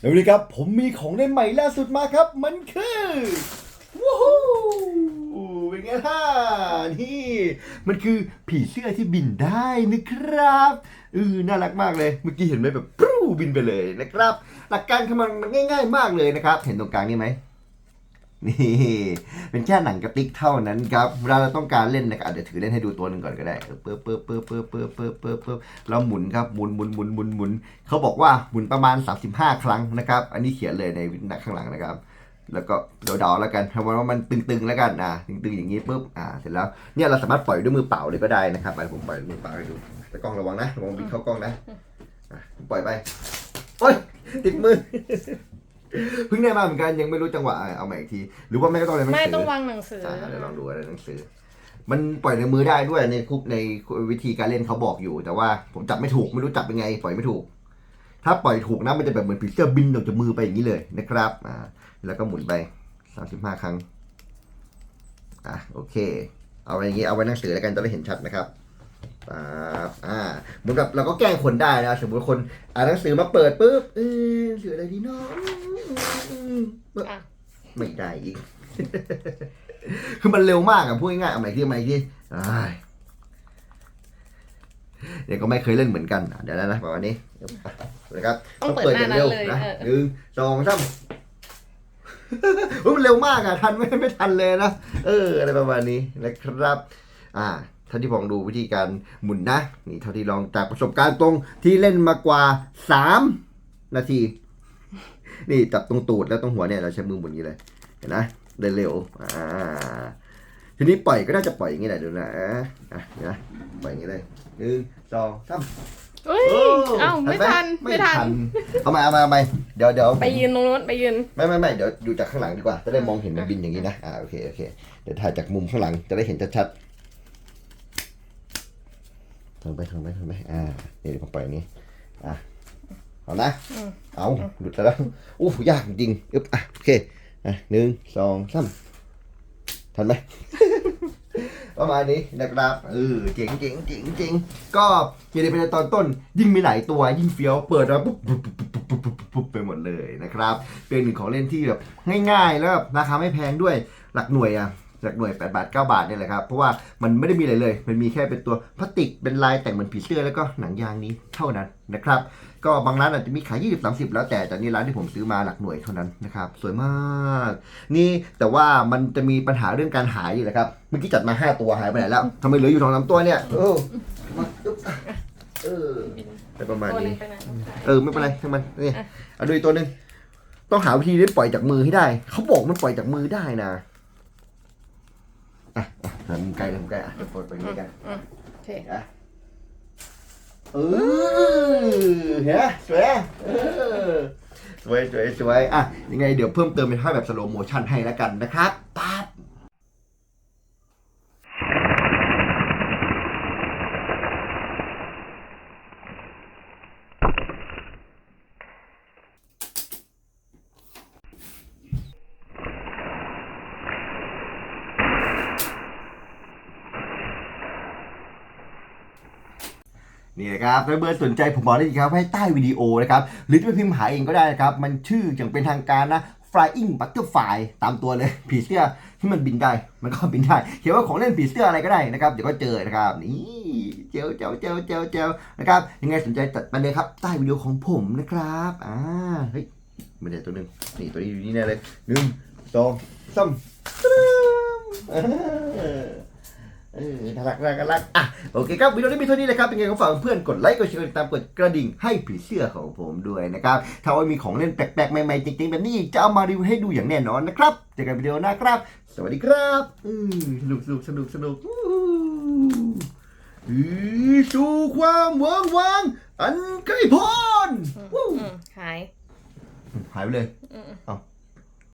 สวัสดีครับผมมีของเล่นใหม่ล่าสุดมาครับ มันคือว้าวเป็นไงล่ะนี่ มันคือผีเสื้อที่บินได้นะครับเออน่ารักมากเลยเมื่อกี้เห็นไหมแบบปรูบินไปเลยนะครับ หลักการขอมันง่าย ๆ มากเลยนะครับ เห็นตรงกลางนี่ไหม นี่เป็นแค่หนังกระติกเท่านั้นครับเวลาเราต้องการเล่นนะครับอะเดี๋ยวถือเล่นให้ดูตัวหนึ่งก่อนก็ได้เปิบเปิบเปิบเปิบเปิบเปิบเปิบเปิบเราหมุนครับหมุนหมุนหมุนหมุนหมุนเขาบอกว่าหมุนประมาณ 35 ครั้งนะครับ อันนี้เขียนเลยในวินัข้างหลังนะครับ แล้วก็เดาๆแล้วกันทำว่ามันตึงๆแล้วกันอะตึงๆอย่างนี้ปุ๊บอ่าเสร็จแล้วเนี่ยเราสามารถปล่อยด้วยมือเปล่าเลยก็ได้นะครับไปผมปล่อยมือเปล่าให้ดูแต่กล้องระวังนะระวังบินเข้ากล้องนะอะปล่อยไปโอ้ยติดมือ เพิ่งได้มาเหมือนกันยังไม่รู้จังหวะอะเอาใหม่อีกที หรือว่าไม่ก็ต้องอะไรหนังไม่สืต้องวางหนังสืออ่าเดี๋ยวลองดูอะไรหนังสือ มันปล่อยในมือได้ด้วยในคุกในวิธีการเล่นเขาบอกอยู่ แต่ว่าผมจับไม่ถูกไม่รู้จับยังไง ปล่อยไม่ถูก ถ้าปล่อยถูกนะมันจะแบบเหมือนผีเสื้อบินออกจากมือไปอย่างนี้เลยนะครับอ่าแล้วก็หมุนไปสามสิบห้าครั้งอะโอเค เอาไว้อย่างนี้เอาไว้หนังสือแล้วกันจะได้เห็นชัดนะครับอ่าอ่าเหมือนแบบเราก็แกล้งคนได้นะสมมติคนอ่านหนังสือมาเปิดปุ๊บเออหนังสืออะไรดีเนาะ อืมอะ ไม่ได้อีก คือมันเร็วมากอะพูดง่ายๆเอาใหม่ที่เอาใหม่ที่อ้ายเดี๋ยวก็ไม่เคยเล่นเหมือนกันอะเดี๋ยวนะนะประมาณนี้นะครับต้องเปิดหน้านั้นเลยนะเออ หนึ่งสองสามเฮ้ยมันเร็วมากอะทันไม่ไม่ทันเลยนะเออ อะไรประมาณนี้นะครับ อ่าเท่าที่ผมดูวิธีการหมุนนะ นี่เท่าที่ลองจากประสบการณ์ตรงที่เล่นมากว่าสามนาที นี่จับตรงตูดแล้วตรงหัวเนี่ยเราใช้มือหมุนอย่างนี้เลย เห็นนะเดินเร็วอ่าทีนี้ปล่อยก็น่าจะปล่อยอย่างนี้แหละดูนะอะเห็นนะปล่อยอย่างนี้เลยหนึ่งสองสามเอ้ยโอ้เอ้าไม่หทันไม่ไม่ทัทันนเอามาเอามาเอามาเดี๋ยวเดี๋ยวไปยืนตรงนู้นไปยืนไม่ไม่ไม่เดี๋ยวดูจากข้างหลังดีกว่าจะได้มองเห็นมันบินอย่างนี้นะอ่าโอเคโอเคเดี๋ยวถ่ายจากมุมข้างหลังจะได้เห็นชัดๆทางไปทางไปทางไปอ่านี่เดี๋ยวผมปล่อยอย่างนี้อะ เอานะอืมเอาหลุดแล้วอู้ยากจริงอึ๊บอะโอเคอะหนึ่งสองสามทันไหมประมาณนี้นะครับเออเจ๋งเจ๋งเจ๋งเจ๋งก็อย่างที่เป็นในตอนต้น ยิ่งมีหลายตัวยิ่งเฟี้ยวเปิดมาปุ๊บปุ๊บปุ๊บปุ๊บปุ๊บปุ๊บปุ๊บไปหมดเลยนะครับ เป็นหนึ่งของเล่นที่แบบง่ายๆแล้วแบบราคาไม่แพงด้วยหลักหน่วยอะ หลักหน่วย 8 บาท 9 บาทเนี่ยแหละครับ เพราะว่ามันไม่ได้มีอะไรเลย มันมีแค่เป็นตัวพลาสติกเป็นลายแต่งเหมือนผีเสื้อแล้วก็หนังยางนี้เท่านั้นนะครับ ก็บางร้านอาจจะมีขาย 20 30 แล้วแต่แต่นี่ร้านที่ผมซื้อมาหลักหน่วยเท่านั้นนะครับ สวยมาก นี่แต่ว่ามันจะมีปัญหาเรื่องการหายอยู่แหละครับ เมื่อกี้จัดมา 5 ตัวหายไปไหนแล้วทำไมเหลืออยู่สองสามตัวเนี่ยเออมาอึ๊บเออไปประมาณตัวหนึนี้งไปไหนเออไม่เป็นไรทั้งมันนี่เอาดูอีกตัวหนึ่งต้องหาวิธีได้ปล่อยจากมือให้ได้ เขาบอกมันปล่อยจากมือได้นะ อะอะหามุมไกลเลยมุมไกลอะเดี๋ยวปล่อยไปอย่างนี้กันอืมโอเคอะเออเห็นไหมสวยอะเออสวยสวยสวยอะยังไงเดี๋ยวเพิ่มเติมเป็นภาพแบบสโลโมชั่นให้แล้วกันนะครับปั๊ นี่นะครับถ้าเบอร์สนใจผมบอกได้อีกครับให้ใต้วิดีโอนะครับ หรือจะไปพิมพ์หาเองก็ได้นะครับ มันชื่ออย่างเป็นทางการนะ Flying Butterfly ตามตัวเลยผีเสื้อที่มันบินได้ มันก็บินได้เขียนว่าของเล่นผีเสื้ออะไรก็ได้นะครับ เดี๋ยวก็เจอนะครับ นี่เจลเจลเจลเจลเจลนะครับ ยังไงสนใจจัดมาเลยครับ ใต้วิดีโอของผมนะครับ อ่า เฮ้ยไม่ได้ตัวหนึ่งนี่ตัวนี้อยู่นี่แน่เลยหนึ่งสองสามตะลึง เออน่ารักน่ารักน่ารักอะโอเคครับวิดีโอนี้มีเท่านี้เลยครับเป็นไงก็ฝากเพื่อนๆกดไลค์กดแชร์กดติดตามกดกระดิ่งให้ผีเสื้อของผมด้วยนะครับถ้าว่ามีของเล่นแปลกๆใหม่ๆจริงๆแบบนี้อีกจะเอามารีวิวให้ดูอย่างแน่นอนนะครับเจอกันวิดีโอหน้าครับ สวัสดีครับอือสนุกสนุกสนุกสนุกอู้อือสู่ความเวิร์งวางอันใกล้พ้นอืมอืมหายหายไปเลยอืมเอ้า